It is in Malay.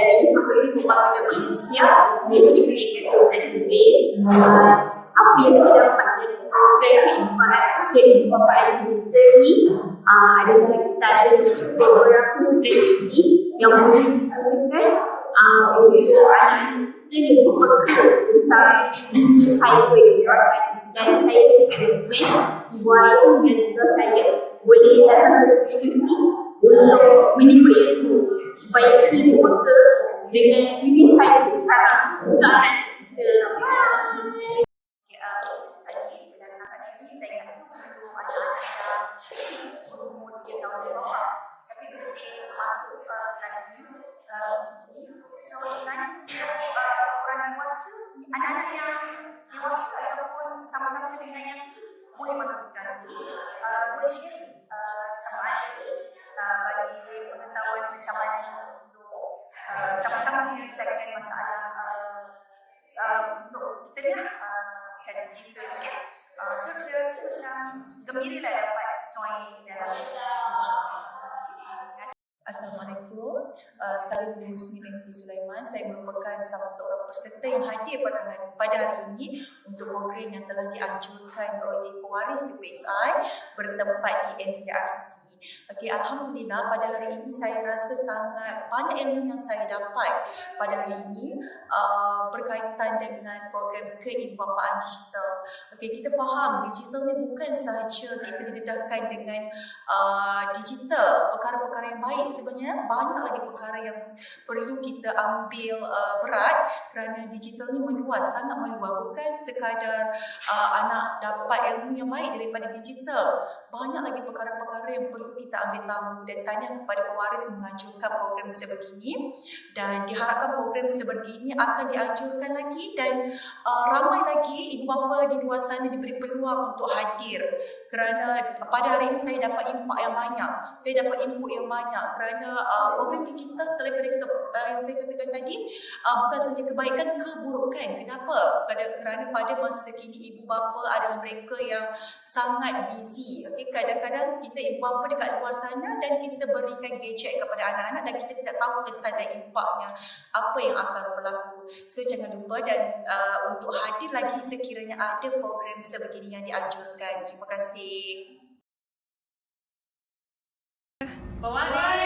é a mesma coisa que o batalhão inicial, esse que vem aqui é o inglês, a pizza é uma coisa que a gente parece que tem uma parede de a área da cidade a gente colabora com os três aqui, é uma coisa pública, a gente tem uma coisa que a supaya kita peka dengan dunia cyber sekarang untuk anak kita. Tadi saya datang kat sini, saya ingat untuk anak-anak yang kecil, berumur 3 tahun di bawah. Tapi bila saya masuk uh. Uh, boleh share uh, sama ada uh, bagi pengetahuan menyelesaikan masalah uh, uh, untuk kita ni lah uh, macam digital kan. Uh, so saya rasa macam gembira lah dapat join dalam. Assalamualaikum. Uh, saya Guru Husni Sulaiman. Saya merupakan salah seorang peserta yang hadir pada hari, pada hari ini untuk program yang telah dianjurkan oleh pewaris UPSI bertempat di NCRC. Okey, Alhamdulillah pada hari ini saya rasa sangat banyak ilmu yang saya dapat pada hari ini uh, berkaitan dengan program keibupaan digital. Okey, kita faham digital ni bukan sahaja kita didedahkan dengan uh, digital, perkara-perkara yang baik sebenarnya banyak lagi perkara yang perlu kita ambil uh, berat kerana digital ni meluas, sangat meluas. Bukan sekadar uh, anak dapat ilmu yang baik daripada digital. Banyak lagi perkara-perkara yang perlu kita ambil tahu dan tanya kepada pewaris menganjurkan program sebegini. Dan diharapkan program sebegini akan dianjurkan lagi dan uh, ramai lagi ibu bapa di luar sana diberi peluang untuk hadir. Kerana pada hari ini saya dapat impak yang banyak. Saya dapat input yang banyak kerana uh, program digital daripada ke, uh, yang saya katakan tadi uh, bukan sahaja kebaikan keburukan. Kenapa? Kerana, kerana pada masa kini ibu bapa adalah mereka yang sangat busy. Okay? kadang-kadang kita ibu bapa dekat luar sana dan kita berikan gadget kepada anak-anak dan kita tidak tahu kesan dan impaknya apa yang akan berlaku. So jangan lupa dan uh, untuk hadir lagi sekiranya ada program sebegini yang dianjurkan. Terima kasih. Pewaris